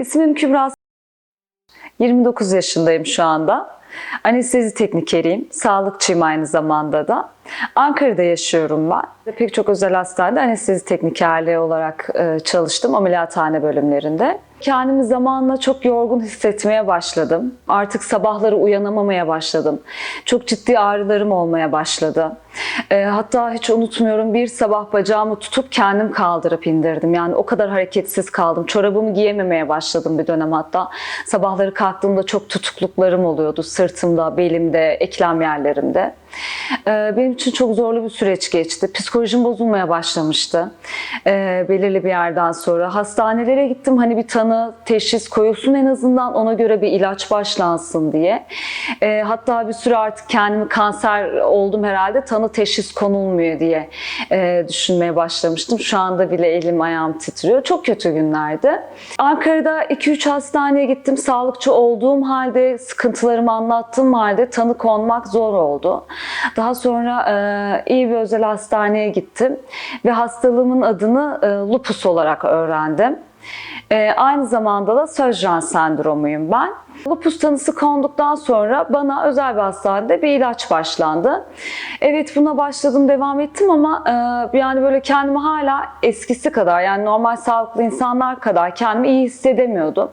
İsmim Kübra. 29 yaşındayım şu anda. Anestezi teknikeriyim. Sağlıkçıyım aynı zamanda da. Ankara'da yaşıyorum ben. Pek çok özel hastanede anestezi teknikerliği olarak e, çalıştım ameliyathane bölümlerinde. Kendimi zamanla çok yorgun hissetmeye başladım. Artık sabahları uyanamamaya başladım. Çok ciddi ağrılarım olmaya başladı. E, hatta hiç unutmuyorum bir sabah bacağımı tutup kendim kaldırıp indirdim. Yani o kadar hareketsiz kaldım. Çorabımı giyememeye başladım bir dönem hatta. Sabahları kalktığımda çok tutukluklarım oluyordu sırtımda, belimde, eklem yerlerimde. Ee, Benim için çok zorlu bir süreç geçti. Psikolojim bozulmaya başlamıştı ee, belirli bir yerden sonra. Hastanelere gittim hani bir tanı, teşhis koyulsun en azından ona göre bir ilaç başlansın diye. Ee, Hatta bir süre artık kendimi kanser oldum herhalde tanı teşhis konulmuyor diye düşünmeye başlamıştım. Şu anda bile elim ayağım titriyor. Çok kötü günlerdi. Ankara'da 2-3 hastaneye gittim. Sağlıkçı olduğum halde, sıkıntılarımı anlattığım halde tanı konmak zor oldu. Daha sonra e, iyi bir özel hastaneye gittim ve hastalığımın adını e, lupus olarak öğrendim. E, aynı zamanda da Sjögren sendromuyum ben. Lupus tanısı konduktan sonra bana özel bir hastanede bir ilaç başlandı. Evet buna başladım, devam ettim ama e, yani böyle kendimi hala eskisi kadar yani normal sağlıklı insanlar kadar kendimi iyi hissedemiyordum.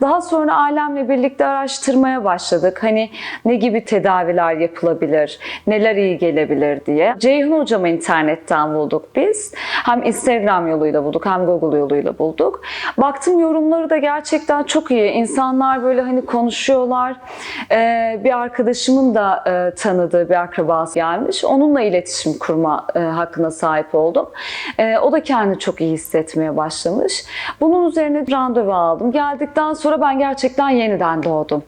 Daha sonra ailemle birlikte araştırmaya başladık. Hani ne gibi tedaviler yapılabilir, neler iyi gelebilir diye. Ceyhun hocamı internetten bulduk biz. Hem Instagram yoluyla bulduk hem Google yoluyla bulduk. Baktım yorumları da gerçekten çok iyi. İnsanlar böyle hani konuşuyorlar. Ee, bir arkadaşımın da e, tanıdığı bir akrabası gelmiş. Onunla iletişim kurma e, hakkına sahip oldum. E, o da kendini çok iyi hissetmeye başlamış. Bunun üzerine randevu aldım. Geldikten sonra ben gerçekten yeniden doğdum.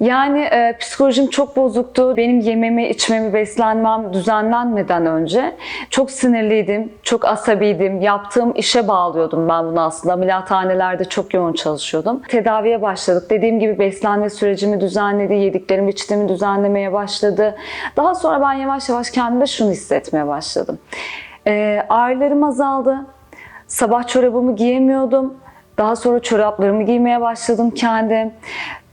Yani e, psikolojim çok bozuktu. Benim yememi, içmemi, beslenmem düzenlenmeden önce çok sinirliydim, çok asabiydim. Yaptığım işe bağlıyordum ben bunu aslında. Ameliyathanelerde çok yoğun çalışıyordum. Tedaviye başladık. Dediğim gibi beslenme sürecimi düzenledi, yediklerimi, içtiğimi düzenlemeye başladı. Daha sonra ben yavaş yavaş kendimde şunu hissetmeye başladım. E, ağrılarım azaldı. Sabah çorabımı giyemiyordum. Daha sonra çoraplarımı giymeye başladım kendim.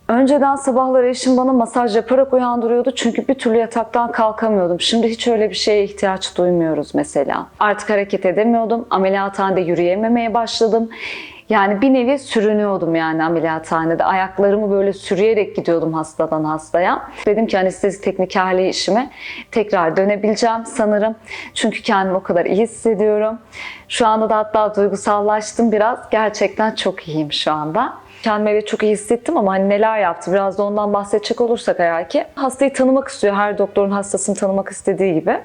Önceden sabahları eşim bana masaj yaparak uyandırıyordu çünkü bir türlü yataktan kalkamıyordum. Şimdi hiç öyle bir şeye ihtiyaç duymuyoruz mesela. Artık hareket edemiyordum. Ameliyathanede yürüyememeye başladım. Yani bir nevi sürünüyordum yani ameliyathanede. Ayaklarımı böyle sürüyerek gidiyordum hastadan hastaya. Dedim ki anestezi teknikerliği işime tekrar dönebileceğim sanırım. Çünkü kendimi o kadar iyi hissediyorum. Şu anda da hatta duygusallaştım biraz. Gerçekten çok iyiyim şu anda. Kendimi evet çok iyi hissettim ama hani neler yaptı biraz da ondan bahsedecek olursak eğer ki hastayı tanımak istiyor her doktorun hastasını tanımak istediği gibi.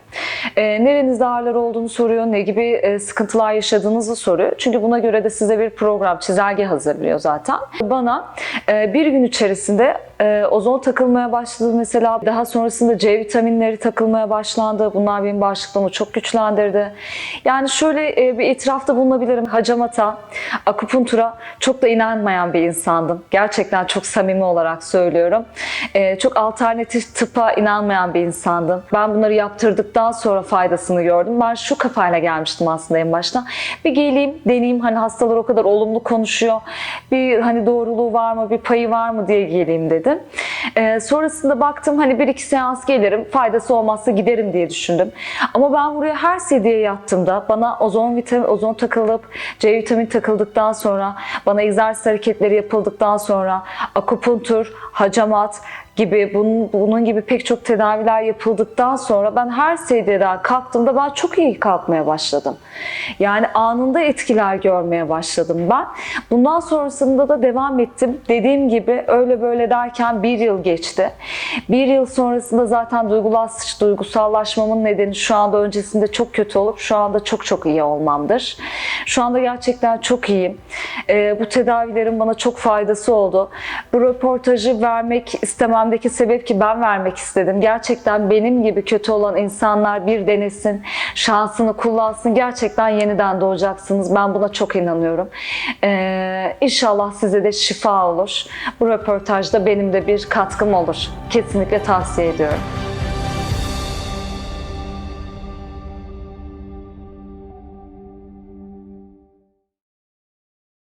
E, nerenizde ağrılar olduğunu soruyor, ne gibi e, sıkıntılar yaşadığınızı soruyor. Çünkü buna göre de size bir program, çizelge hazırlıyor zaten. Bana e, bir gün içerisinde e, ozon takılmaya başladı mesela. Daha sonrasında C vitaminleri takılmaya başlandı. Bunlar benim bağışıklığımı çok güçlendirdi. Yani şöyle e, bir itirafta bulunabilirim. Hacamata, akupuntura çok da inanmayan bir insandım. Gerçekten çok samimi olarak söylüyorum. E, çok alternatif tıpa inanmayan bir insandım. Ben bunları yaptırdıktan sonra faydasını gördüm. Ben şu kafayla gelmiştim aslında en başta. Bir geleyim, deneyeyim. Hani hastalar o kadar olumlu konuşuyor. Bir hani doğruluğu var mı, bir payı var mı diye geleyim dedim. Ee, sonrasında baktım hani bir iki seans gelirim, faydası olmazsa giderim diye düşündüm. Ama ben buraya her sedyeye yattığımda bana ozon vitamin, ozon takılıp C vitamin takıldıktan sonra, bana egzersiz hareketleri yapıldıktan sonra, akupunktur, hacamat, gibi bunun, bunun gibi pek çok tedaviler yapıldıktan sonra ben her sedyeden kalktığımda ben çok iyi kalkmaya başladım. Yani anında etkiler görmeye başladım ben. Bundan sonrasında da devam ettim. Dediğim gibi öyle böyle derken bir yıl geçti. Bir yıl sonrasında zaten duygulaş, duygusallaşmamın nedeni şu anda öncesinde çok kötü olup şu anda çok çok iyi olmamdır. Şu anda gerçekten çok iyiyim. Ee, bu tedavilerin bana çok faydası oldu. Bu röportajı vermek istemem vermemdeki sebep ki ben vermek istedim. Gerçekten benim gibi kötü olan insanlar bir denesin, şansını kullansın. Gerçekten yeniden doğacaksınız. Ben buna çok inanıyorum. Ee, inşallah size de şifa olur. Bu röportajda benim de bir katkım olur. Kesinlikle tavsiye ediyorum.